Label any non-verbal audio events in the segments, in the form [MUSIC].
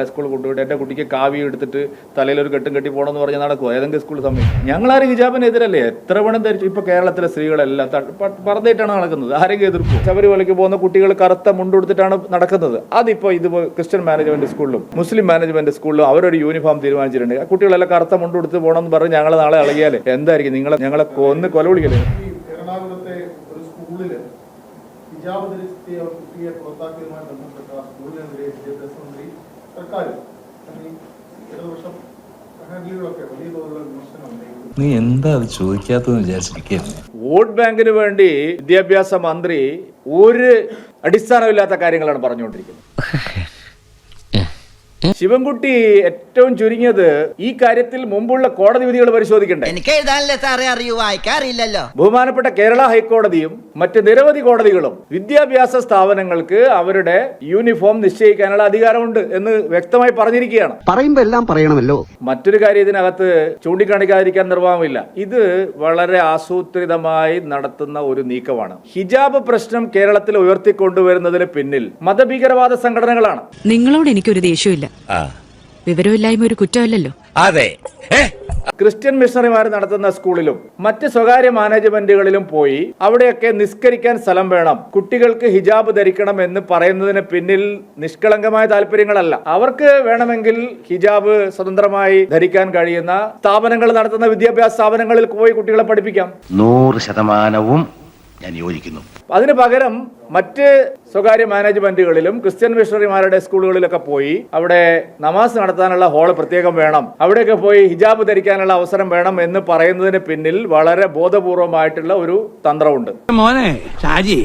നാളെ സ്കൂൾ കൊണ്ടുപോയിട്ട് എന്റെ കുട്ടിക്ക് കാവി എടുത്തിട്ട് തലയിൽ ഒരു കെട്ടും കെട്ടി പോകണമെന്ന് പറഞ്ഞാൽ നടക്കുമോ ഏതെങ്കിലും സ്കൂൾ സമയം. ഞങ്ങളാരും ഹിജാബിനെതിരല്ലേ എത്ര പണം ധരിച്ചു? ഇപ്പോൾ കേരളത്തിലെ സ്ത്രീകളെല്ലാം പറഞ്ഞിട്ടാണ് നടക്കുന്നത്. ആരെങ്കിലും എതിർക്കും ശബരിമലയ്ക്ക് പോകുന്ന കുട്ടികൾ കറുത്ത മുണ്ടെടുത്തിട്ടാണ് നടക്കുന്നത്. അതിപ്പോൾ ഇത് ക്രിസ്ത്യൻ മാനേജ്മെന്റ് സ്കൂളിലും മുസ്ലിം മാനേജ്മെന്റ് സ്കൂളിലും അവരൊരു യൂണിഫോം തീരുമാനിച്ചിട്ടുണ്ട്. കുട്ടികളെല്ലാം കറുത്ത മുണ്ടെടുത്ത് പോകണമെന്ന് പറഞ്ഞ് ഞങ്ങൾ നാളെ ഇളകിയാൽ എന്തായിരിക്കും? നിങ്ങളെ ഞങ്ങളെ കൊന്ന് കൊല വിളിക്കല്ലേ ഒരു സ്കൂളിൽ ഹിജാബ് കുട്ടിയെ പുറത്താക്കിയതുമായി ബന്ധപ്പെട്ട സ്കൂളിനെതിരെ വിദ്യാഭ്യാസ മന്ത്രി ഇടതുപക്ഷം വലിയ തോതിലുള്ള വിമർശനം നീ എന്താ അത് ചോദിക്കാത്തതെന്ന് വിചാരിച്ചിരിക്കുന്നു വോട്ട് ബാങ്കിന് വേണ്ടി വിദ്യാഭ്യാസ മന്ത്രി ഒരു അടിസ്ഥാനമില്ലാത്ത കാര്യങ്ങളാണ് പറഞ്ഞുകൊണ്ടിരിക്കുന്നത്. [LAUGHS] ശിവൻകുട്ടി ഏറ്റവും ചുരുങ്ങിയത് ഈ കാര്യത്തിൽ മുമ്പുള്ള കോടതി വിധികൾ പരിശോധിക്കണ്ടേ? എനിക്ക് എഴുതാനല്ലേ സാറേ അറിയൂ വായിക്കാറില്ലല്ലോ. ബഹുമാനപ്പെട്ട കേരള ഹൈക്കോടതിയും മറ്റ് നിരവധി കോടതികളും വിദ്യാഭ്യാസ സ്ഥാപനങ്ങൾക്ക് അവരുടെ യൂണിഫോം നിശ്ചയിക്കാനുള്ള അധികാരമുണ്ട് എന്ന് വ്യക്തമായി പറഞ്ഞിരിക്കുകയാണ്. പറയുമ്പോ എല്ലാം പറയണമല്ലോ. മറ്റൊരു കാര്യം ഇതിനകത്ത് ചൂണ്ടിക്കാണിക്കാതിരിക്കാൻ നിർവാഹമില്ല. ഇത് വളരെ ആസൂത്രിതമായി നടത്തുന്ന ഒരു നീക്കമാണ്. ഹിജാബ് പ്രശ്നം കേരളത്തിൽ ഉയർത്തിക്കൊണ്ടുവരുന്നതിന് പിന്നിൽ മതഭീകരവാദ സംഘടനകളാണ്. നിങ്ങളോട് എനിക്കൊരു ദേഷ്യമില്ല വിവരമില്ലായ്മ ഒരു കുറ്റമല്ലല്ലോ. അതെ. ക്രിസ്ത്യൻ മിഷണറിമാർ നടത്തുന്ന സ്കൂളിലും മറ്റ് സ്വകാര്യ മാനേജ്മെന്റുകളിലും പോയി അവിടെയൊക്കെ നിസ്കരിക്കാൻ സ്ഥലം വേണം. കുട്ടികൾക്ക് ഹിജാബ് ധരിക്കണം എന്ന് പറയുന്നതിന് പിന്നിൽ നിഷ്കളങ്കമായ താല്പര്യങ്ങളല്ല. അവർക്ക് വേണമെങ്കിൽ ഹിജാബ് സ്വതന്ത്രമായി ധരിക്കാൻ കഴിയുന്ന സ്ഥാപനങ്ങൾ നടത്തുന്ന വിദ്യാഭ്യാസ സ്ഥാപനങ്ങളിൽ പോയി കുട്ടികളെ പഠിപ്പിക്കാം. നൂറ് ശതമാനവും ഞാൻ യോജിക്കുന്നു. അതിന് പകരം മറ്റ് സ്വകാര്യ മാനേജ്മെന്റുകളിലും ക്രിസ്ത്യൻ മിഷണറിമാരുടെ സ്കൂളുകളിലൊക്കെ പോയി അവിടെ നമാസ് നടത്താനുള്ള ഹാൾ പ്രത്യേകം വേണം. അവിടെയൊക്കെ പോയി ഹിജാബ് ധരിക്കാനുള്ള അവസരം വേണം എന്ന് പറയുന്നതിന് പിന്നിൽ വളരെ ബോധപൂർവമായിട്ടുള്ള ഒരു തന്ത്രമുണ്ട്. മോനെ ഷാജി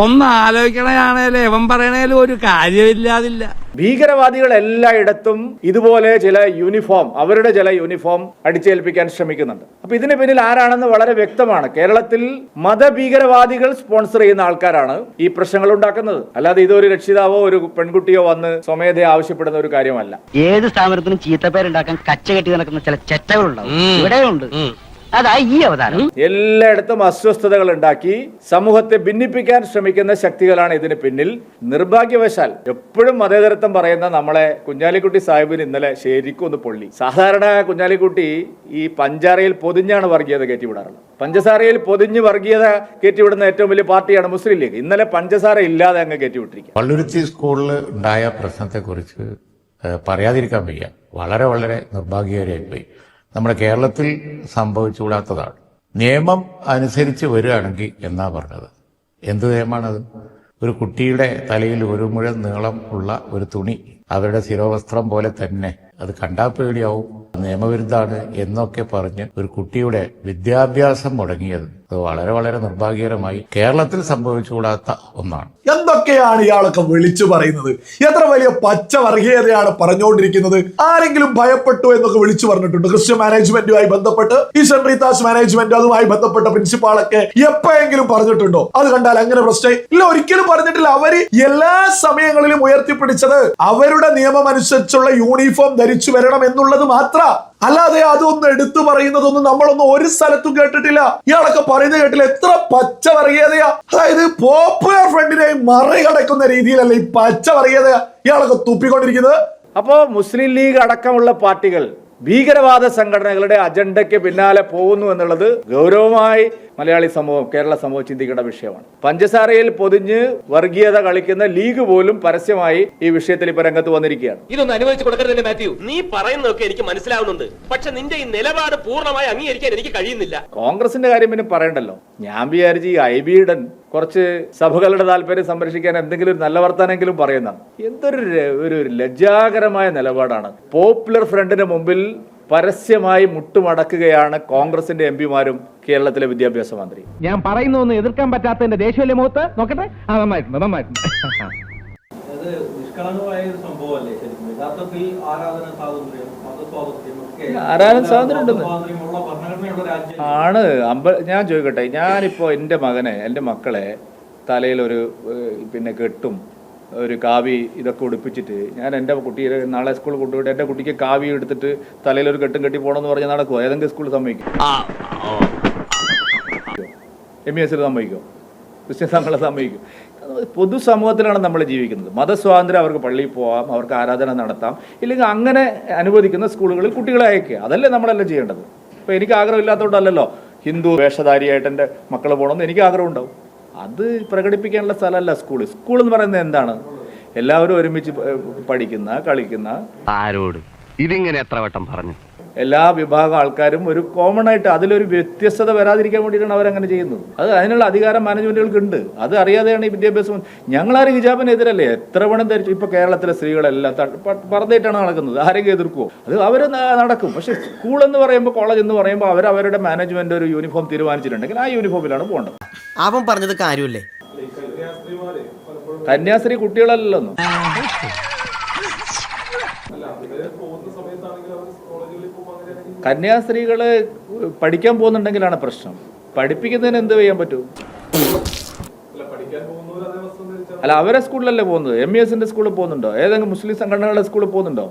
ഒന്ന് ആലോചിക്കണയാണേലും ഇവൻ പറയണേലും ഒരു കാര്യമില്ലാതില്ല. ഭീകരവാദികൾ എല്ലായിടത്തും ഇതുപോലെ ചില യൂണിഫോം അവരുടെ ചില യൂണിഫോം അടിച്ചേൽപ്പിക്കാൻ ശ്രമിക്കുന്നുണ്ട്. അപ്പൊ ഇതിന് പിന്നിൽ ആരാണെന്ന് വളരെ വ്യക്തമാണ്. കേരളത്തിൽ മതഭീകരവാദികൾ സ്പോൺസർ ചെയ്യുന്ന ആൾക്കാരാണ് ഈ പ്രശ്നങ്ങൾ ഉണ്ടാക്കുന്നത്. അല്ലാതെ ഇതൊരു രക്ഷിതാവോ ഒരു പെൺകുട്ടിയോ വന്ന് സ്വമേധയെ ആവശ്യപ്പെടുന്ന ഒരു കാര്യമല്ല. ഏത് സ്ഥാപനത്തിനും ചീത്തപ്പേരുണ്ടാക്കാൻ കച്ച കെട്ടി നടക്കുന്ന ചില ചെറ്റകളുണ്ടാവും. ഇവിടെയുണ്ട്. അതാ ഈ അവതാരം. എല്ലായിടത്തും അസ്വസ്ഥതകൾ ഉണ്ടാക്കി സമൂഹത്തെ ഭിന്നിപ്പിക്കാൻ ശ്രമിക്കുന്ന ശക്തികളാണ് ഇതിന് പിന്നിൽ. നിർഭാഗ്യവശാൽ എപ്പോഴും മതേതരത്വം പറയുന്ന നമ്മളെ കുഞ്ഞാലിക്കുട്ടി സാഹിബിന് ഇന്നലെ ശരിക്കും ഒന്ന് പൊള്ളി. സാധാരണ കുഞ്ഞാലിക്കുട്ടി ഈ പഞ്ചാരയിൽ പൊതിഞ്ഞാണ് വർഗീയത കയറ്റിവിടാറുള്ളത്. പഞ്ചസാരയിൽ പൊതിഞ്ഞ് വർഗീയത കയറ്റിവിടുന്ന ഏറ്റവും വലിയ പാർട്ടിയാണ് മുസ്ലിം ലീഗ്. ഇന്നലെ പഞ്ചസാര ഇല്ലാതെ അങ്ങ് കയറ്റിവിട്ടിരിക്കുക പള്ളുരുത്തി സ്കൂളിൽ ഉണ്ടായ പ്രശ്നത്തെക്കുറിച്ച് കുറിച്ച് പറയാതിരിക്കാൻ വയ്യ. വളരെ വളരെ നിർഭാഗ്യകരമായിപ്പോയി നമ്മുടെ കേരളത്തിൽ സംഭവിച്ചുകൂടാത്തതാണ്. നിയമം അനുസരിച്ച് വരികയാണെങ്കിൽ എന്നാ പറഞ്ഞത്? എന്ത് നിയമമാണത്? ഒരു കുട്ടിയുടെ തലയിൽ ഒരു മുഴം നീളം ഉള്ള ഒരു തുണി അവരുടെ ശിരോവസ്ത്രം പോലെ തന്നെ. അത് കണ്ടാൽ പേടിയാവും. നിയമവിരുദ്ധാണ് എന്നൊക്കെ പറഞ്ഞ് ഒരു കുട്ടിയുടെ വിദ്യാഭ്യാസം മുടങ്ങിയത്. അത് വളരെ വളരെ നിർഭാഗ്യകരമായി കേരളത്തിൽ സംഭവിച്ചുകൂടാത്ത ഒന്നാണ്. എന്തൊക്കെയാണ് ഇയാളൊക്കെ വിളിച്ചു പറയുന്നത്? എത്ര വലിയ പച്ച വർഗീയതയാണ് പറഞ്ഞുകൊണ്ടിരിക്കുന്നത്? ആരെങ്കിലും ഭയപ്പെട്ടു എന്നൊക്കെ വിളിച്ചു പറഞ്ഞിട്ടുണ്ട്. ക്രിസ്ത്യൻ മാനേജ്മെന്റുമായി ബന്ധപ്പെട്ട് ഈ റീതാസ് മാനേജ്മെന്റ് അതുമായി ബന്ധപ്പെട്ട പ്രിൻസിപ്പാളൊക്കെ എപ്പോഴെങ്കിലും പറഞ്ഞിട്ടുണ്ടോ? അത് കണ്ടാൽ അങ്ങനെ പ്രശ്നം ഇല്ല ഒരിക്കലും പറഞ്ഞിട്ടില്ല. അവർ എല്ലാ സമയങ്ങളിലും ഉയർത്തിപ്പിടിച്ചത് അവരുടെ നിയമം അനുസരിച്ചുള്ള യൂണിഫോം ധരിച്ചു വരണം എന്നുള്ളത് മാത്ര അല്ലാതെ അതൊന്നും എടുത്തു പറയുന്നതൊന്നും നമ്മളൊന്നും ഒരു സ്ഥലത്തും കേട്ടിട്ടില്ല. ഇയാളൊക്കെ പറയുന്നത് കേട്ടില്ല. എത്ര പച്ച അതായത് പോപ്പുലർ ഫ്രണ്ടിനെ മറികടക്കുന്ന രീതിയിലല്ല ഈ പച്ച വർഗീയത ഇയാളൊക്കെ തുപ്പിക്കൊണ്ടിരിക്കുന്നത്. അപ്പോ മുസ്ലിം ലീഗ് അടക്കമുള്ള പാർട്ടികൾ ഭീകരവാദ സംഘടനകളുടെ അജണ്ടയ്ക്ക് പിന്നാലെ പോകുന്നു എന്നുള്ളത് ഗൗരവമായി മലയാളി സമൂഹം കേരള സമൂഹം ചിന്തിക്കേണ്ട വിഷയമാണ്. പഞ്ചസാരയിൽ പൊതിഞ്ഞ് വർഗീയത കളിക്കുന്ന ലീഗ് പോലും പരസ്യമായി ഈ വിഷയത്തിൽ ഇപ്പൊ രംഗത്ത് വന്നിരിക്കുകയാണ്. ഇതൊന്നും അനുവദിച്ചു കൊടുക്കരുതല്ലേ മാത്യു? നീ പറയുന്നതൊക്കെ എനിക്ക് മനസ്സിലാവുന്നുണ്ട്. പക്ഷെ നിന്റെ ഈ നിലപാട് പൂർണമായി അംഗീകരിക്കാൻ എനിക്ക് കഴിയുന്നില്ല. കോൺഗ്രസിന്റെ കാര്യം പിന്നെ പറയണ്ടല്ലോ. ഞാൻ വിചാരിച്ച് ഈ ഐ ബിയുടെ കുറച്ച് സഭകളുടെ താല്പര്യം സംരക്ഷിക്കാൻ എന്തെങ്കിലും ഒരു നല്ല വർത്താനെങ്കിലും പറയുന്ന എന്തൊരു ഒരു ലജ്ജാകരമായ നിലപാടാണ്. പോപ്പുലർ ഫ്രണ്ടിന് മുമ്പിൽ പരസ്യമായി മുട്ടുമടക്കുകയാണ് കോൺഗ്രസിന്റെ എം പിമാരും കേരളത്തിലെ വിദ്യാഭ്യാസ മന്ത്രി ഞാൻ പറയുന്നൊന്നും എതിർക്കാൻ പറ്റാത്തതിന്റെ ദേശീയ മുഖത്ത്? നോക്കട്ടെ. ആരാധന സ്വാതന്ത്ര്യം ആണ് അമ്പ ഞാൻ ചോദിക്കട്ടെ ഞാനിപ്പോൾ എന്റെ മകനെ എന്റെ മക്കളെ തലയിൽ ഒരു പിന്നെ കെട്ടും. ഒരു കാവി ഇതൊക്കെ ഉടുപ്പിച്ചിട്ട് ഞാൻ എന്റെ കുട്ടിയെ നാളെ സ്കൂളിൽ കൊണ്ടുപോയിട്ട് എന്റെ കുട്ടിക്ക് കാവി എടുത്തിട്ട് തലയിൽ ഒരു കെട്ടും കെട്ടി പോകണമെന്ന് പറഞ്ഞാൽ നടക്കുമോ ഏതെങ്കിലും സ്കൂളിൽ സമ്മതിക്കും. എം ഇ എസിൽ സമ്മതിക്കും? ക്രിസ്ത്യൻ സംഘങ്ങളെ സമ്മതിക്കും? പൊതുസമൂഹത്തിലാണ് നമ്മൾ ജീവിക്കുന്നത്. മതസ്വാതന്ത്ര്യം അവർക്ക് പള്ളിയിൽ പോകാം അവർക്ക് ആരാധന നടത്താം ഇല്ലെങ്കിൽ അങ്ങനെ അനുവദിക്കുന്ന സ്കൂളുകളിൽ കുട്ടികളെ അയക്കുക. അതല്ലേ നമ്മളെല്ലാം ചെയ്യേണ്ടത്. ഇപ്പോൾ എനിക്ക് ആഗ്രഹമില്ലാത്തതുകൊണ്ടല്ലല്ലോ ഹിന്ദു വേഷധാരിയായിട്ട് എന്റെ മക്കൾ പോകണമെന്ന് എനിക്ക് ആഗ്രഹം ഉണ്ടാവും അത് പ്രകടിപ്പിക്കാനുള്ള സ്ഥലമല്ല സ്കൂൾ സ്കൂൾ എന്ന് പറയുന്നത് എന്താണ്? എല്ലാവരും ഒരുമിച്ച് പഠിക്കുന്ന കളിക്കുന്ന. ആരോട്? ഇതിങ്ങനെ എത്ര വട്ടം പറഞ്ഞു? എല്ലാ വിഭാഗം ആൾക്കാരും ഒരു കോമൺ ആയിട്ട് അതിലൊരു വ്യത്യസ്തത വരാതിരിക്കാൻ വേണ്ടിയിട്ടാണ് അവരങ്ങനെ ചെയ്യുന്നത്. അത് അതിനുള്ള അധികാരം മാനേജ്മെന്റുകൾക്ക് ഉണ്ട് അത് അറിയാതെയാണ് ഈ വിദ്യാഭ്യാസം ഞങ്ങളാരും ഹിജാബിനെതിരല്ലേ? എത്ര പണം ധരിച്ചു? ഇപ്പൊ കേരളത്തിലെ സ്ത്രീകളെല്ലാം പറഞ്ഞിട്ടാണ് നടക്കുന്നത്. ആരെങ്കിലും എതിർക്കുമോ അത് അവർ നടക്കും. പക്ഷെ സ്കൂൾ എന്ന് പറയുമ്പോൾ കോളേജ് എന്ന് പറയുമ്പോൾ അവർ അവരുടെ മാനേജ്മെന്റ് ഒരു യൂണിഫോം തീരുമാനിച്ചിട്ടുണ്ടെങ്കിൽ ആ യൂണിഫോമിലാണ് പോകേണ്ടത്. അവൻ പറഞ്ഞത് കാര്യമല്ലേ? കന്യാസ്ത്രീ കുട്ടികളല്ലല്ലോ കന്യാസ്ത്രീകൾ പഠിക്കാൻ പോകുന്നുണ്ടെങ്കിലാണ് പ്രശ്നം. പഠിപ്പിക്കുന്നതിന് എന്ത് ചെയ്യാൻ പറ്റും? അല്ല അവരെ സ്കൂളിലല്ലേ പോകുന്നത്? എം ഇ എസിന്റെ സ്കൂളിൽ പോകുന്നുണ്ടോ? ഏതെങ്കിലും മുസ്ലിം സംഘടനകളുടെ സ്കൂളിൽ പോകുന്നുണ്ടോ?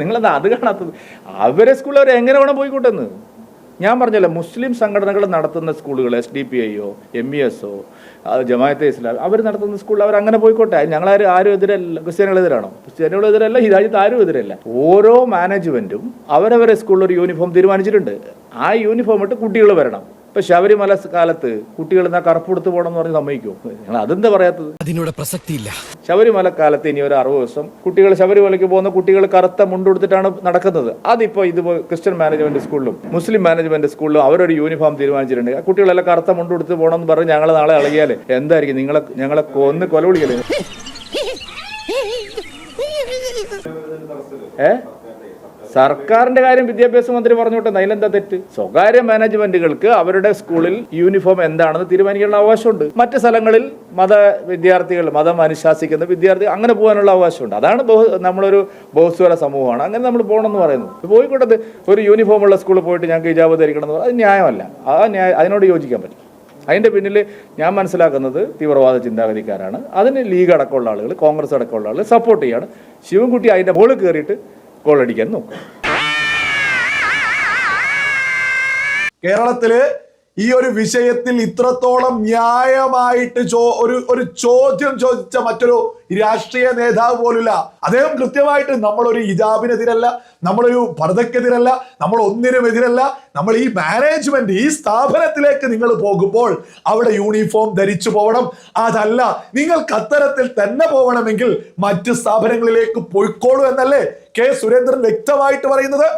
നിങ്ങളെന്താ അത് കാണാത്തത്? അവരെ സ്കൂളിൽ അവർ എങ്ങനെ വേണം പോയിക്കോട്ടെന്ന്? ഞാൻ പറഞ്ഞല്ലോ മുസ്ലിം സംഘടനകൾ നടത്തുന്ന സ്കൂളുകൾ എസ് ഡി പി ഐയോ എം ഇ എസോ ജമാഅത്തെ ഇസ്ലാം അവർ നടത്തുന്ന സ്കൂളിൽ അവർ അങ്ങനെ പോയിക്കോട്ടെ. ഞങ്ങളാരും ആരും എതിരല്ല ക്രിസ്ത്യാനികളെതിരാണോ ക്രിസ്ത്യാനികളെതിരല്ല ഈ രാജ്യത്ത് ആരും എതിരല്ല. ഓരോ മാനേജ്മെന്റും അവരവരെ സ്കൂളിൽ ഒരു യൂണിഫോം തീരുമാനിച്ചിട്ടുണ്ട്. ആ യൂണിഫോം ഇട്ട് കുട്ടികൾ വരണം. ഇപ്പൊ ശബരിമല കാലത്ത് കുട്ടികൾ എന്നാ കറുപ്പ് എടുത്ത് പോകണം എന്ന് പറഞ്ഞ് സമ്മതിക്കോ? അതെന്താ പറയാത്തത്? അതിനോട് പ്രസക്തിയില്ല. ശബരിമല കാലത്ത് ഇനി ഒരു അറുപത് ദിവസം കുട്ടികൾ ശബരിമലയ്ക്ക് പോകുന്ന കുട്ടികൾ കറുത്ത മുണ്ടെടുത്തിട്ടാണ് നടക്കുന്നത്. അതിപ്പോ ഇത് ക്രിസ്ത്യൻ മാനേജ്മെന്റ് സ്കൂളിലും മുസ്ലിം മാനേജ്മെന്റ് സ്കൂളിലും അവരൊരു യൂണിഫോം തീരുമാനിച്ചിട്ടുണ്ട്. ആ കുട്ടികളെല്ലാം കറുത്ത മുണ്ടെടുത്ത് പോകണം എന്ന് പറഞ്ഞ് ഞങ്ങൾ നാളെ ഇളകിയാലേ എന്തായിരിക്കും? നിങ്ങളെ ഞങ്ങളെ കൊന്ന് കൊല വിളിക്കലേ. [LAUGHS] ഏ? സർക്കാരിന്റെ കാര്യം വിദ്യാഭ്യാസ മന്ത്രി പറഞ്ഞോട്ടെ അതിലെന്താ തെറ്റ്? സ്വകാര്യ മാനേജ്മെന്റുകൾക്ക് അവരുടെ സ്കൂളിൽ യൂണിഫോം എന്താണെന്ന് തീരുമാനിക്കാനുള്ള അവകാശമുണ്ട്. മറ്റ് സ്ഥലങ്ങളിൽ മത വിദ്യാർത്ഥികൾ മതം അനുശാസിക്കുന്ന വിദ്യാർത്ഥി അങ്ങനെ പോകാനുള്ള അവകാശമുണ്ട്. അതാണ് നമ്മളൊരു ബഹുസ്വര സമൂഹമാണ്. അങ്ങനെ നമ്മൾ പോകണം എന്ന് പറയുന്നത് പോയിക്കോട്ടെ ഒരു യൂണിഫോം ഉള്ള സ്കൂളിൽ പോയിട്ട് ഞങ്ങൾക്ക് ഇജാബ് ധരിക്കണം എന്ന് അത് ന്യായമല്ല. ആ ന്യായ അതിനോട് യോജിക്കാൻ പറ്റും. അതിന്റെ പിന്നിൽ ഞാൻ മനസ്സിലാക്കുന്നത് തീവ്രവാദ ചിന്താഗതിക്കാരാണ്. അതിന് ലീഗ് അടക്കമുള്ള ആളുകൾ കോൺഗ്രസ് അടക്കമുള്ള ആളുകൾ സപ്പോർട്ട് ചെയ്യാണ്. ശിവൻകുട്ടി അതിന്റെ മുകളിൽ കയറിയിട്ട് ഗോളടിക്കാൻ നോക്കും. കേരളത്തിൽ ഈ ഒരു വിഷയത്തിൽ ഇത്രത്തോളം ന്യായമായിട്ട് ചോ ഒരു ഒരു ചോദ്യം ചോദിച്ച മറ്റൊരു രാഷ്ട്രീയ നേതാവ് പോലില്ല അദ്ദേഹം കൃത്യമായിട്ട് നമ്മളൊരു ഹിജാബിനെതിരല്ല നമ്മളൊരു പർദ്ദക്കെതിരല്ല നമ്മൾ ഒന്നിനും എതിരല്ല. നമ്മൾ ഈ മാനേജ്മെന്റ് ഈ സ്ഥാപനത്തിലേക്ക് നിങ്ങൾ പോകുമ്പോൾ അവിടെ യൂണിഫോം ധരിച്ചു പോകണം അതല്ല നിങ്ങൾ അത്തരത്തിൽ തന്നെ പോകണമെങ്കിൽ മറ്റ് സ്ഥാപനങ്ങളിലേക്ക് പോയിക്കോളൂ എന്നല്ലേ കെ സുരേന്ദ്രൻ വ്യക്തമായിട്ട് പറയുന്നത്?